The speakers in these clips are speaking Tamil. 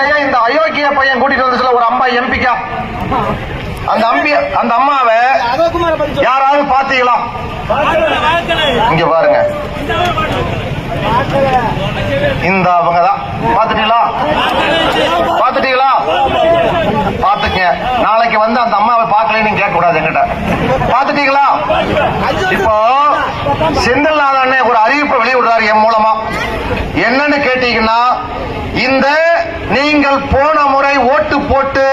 ஓட்டைய இந்த அயோக்கிய பையன் கூட்டிட்டு வந்துச்சுல ஒரு அம்மா எம்பிக்கா? அந்த அம்பி அந்த அம்மாவை யாராவது பாத்தீங்களா இங்க பாருங்க. இந்த அவங்க தான் பாத்துட்டீங்களா பாத்துட்டீங்களா பாத்துக்க நாளைக்கு வந்து அந்த அம்மாவை பார்க்கலன்னு கேட்க கூடாது என்கிட்ட. பாத்துட்டீங்களா இப்போ செந்தில் நாதன் ஒரு அறிவிப்பு வெளியிடுறாரு என் மூலமா. என்னன்னு கேட்டீங்கன்னா இந்த நீங்கள் போன முறை ஓட்டு போட்டு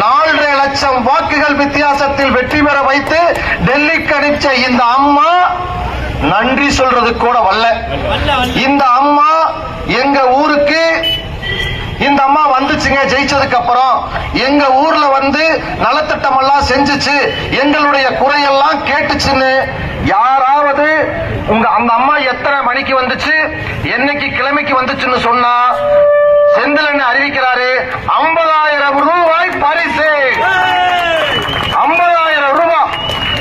நாலரை லட்சம் வாக்குகள் வித்தியாசத்தில் வெற்றி பெற வைத்து டெல்லிக்கு அனுப்பிச்ச இந்த அம்மா நன்றி சொல்றது கூட வல்ல. இந்த அம்மா எங்க ஊருக்கு இந்த அம்மா வந்துச்சுங்க ஜெயிச்சதுக்கு அப்புறம். எங்க ஊர்ல வந்து நலத்திட்டம் எல்லாம் செஞ்சுச்சு எங்களுடைய குறையெல்லாம் கேட்டுச்சுன்னு யாராவது உங்க அந்த அம்மா எத்தனை மணிக்கு வந்துச்சு என்னைக்கு கிழமைக்கு வந்துச்சுன்னு சொன்னா செந்திலன் அறிவிக்கிறாரு ஐம்பதாயிரம் ரூபாய் பரிசு. ஐம்பதாயிரம் ரூபாய்.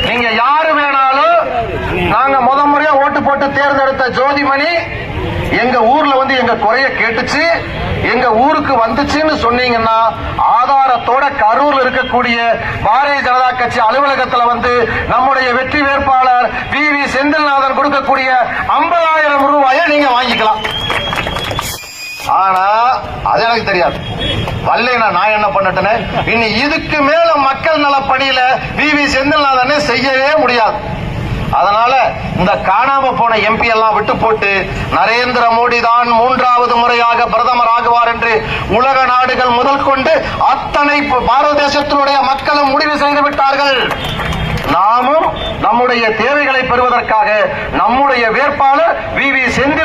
நீங்க யாரு வேணாலும் நாங்க முத முறையா ஓட்டு போட்டு தேர்ந்தெடுத்த ஜோதிமணி எங்க ஊர்ல வந்து எங்க குறைய கேட்டுச்சு எங்க ஊருக்கு வந்துச்சுன்னு சொன்னீங்கன்னா ஆதாரத்தோட கரூர்ல இருக்கக்கூடிய பாரதிய ஜனதா கட்சி அலுவலகத்துல வந்து நம்முடைய வெற்றி வேட்பாளர் பி வி செந்தில்நாதன் கொடுக்கக்கூடிய ஐம்பதாயிரம் ரூபாயை நீங்க வாங்கிக்கலாம். எனக்கு தெரியாது. வல்லைனா நான் என்ன பண்ணட்டேன்னு இனி இதுக்கு மேல மக்கள் நல பணியில வி வி செந்தில்நாதனே செய்யவே முடியாது. அதனால இந்த காணாம போன எம்பி எல்லாம் விட்டு போட்டு நரேந்திர மோடி தான் மூன்றாவது முறையாக பிரதமர் ஆகுவார் என்று உலக நாடுகள் முதல் கொண்டு அத்தனை பாரத தேசத்தினுடைய மக்களும் முடிவு செய்து விட்டார்கள். நாமும் நம்முடைய தேவைகளை பெறுவதற்காக நம்முடைய வேட்பாளர் வி வி செந்தில்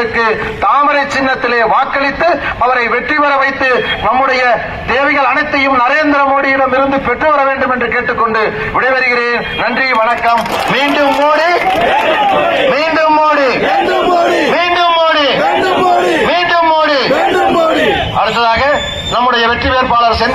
அவர்களுக்கு தாமரை சின்னத்திலே வாக்களித்து அவரை வெற்றி பெற வைத்து நம்முடைய தேவைகள் அனைத்தையும் நரேந்திர மோடியிடம் இருந்து பெற்று வர வேண்டும் என்று கேட்டுக்கொண்டு விடைபெறுகிறேன். நன்றி வணக்கம். மீண்டும் மோடி. மீண்டும் மோடி. மீண்டும் மோடி. மீண்டும் மோடி. மீண்டும் மோடி. அடுத்ததாக நம்முடைய வெற்றி வேட்பாளர் செந்தில்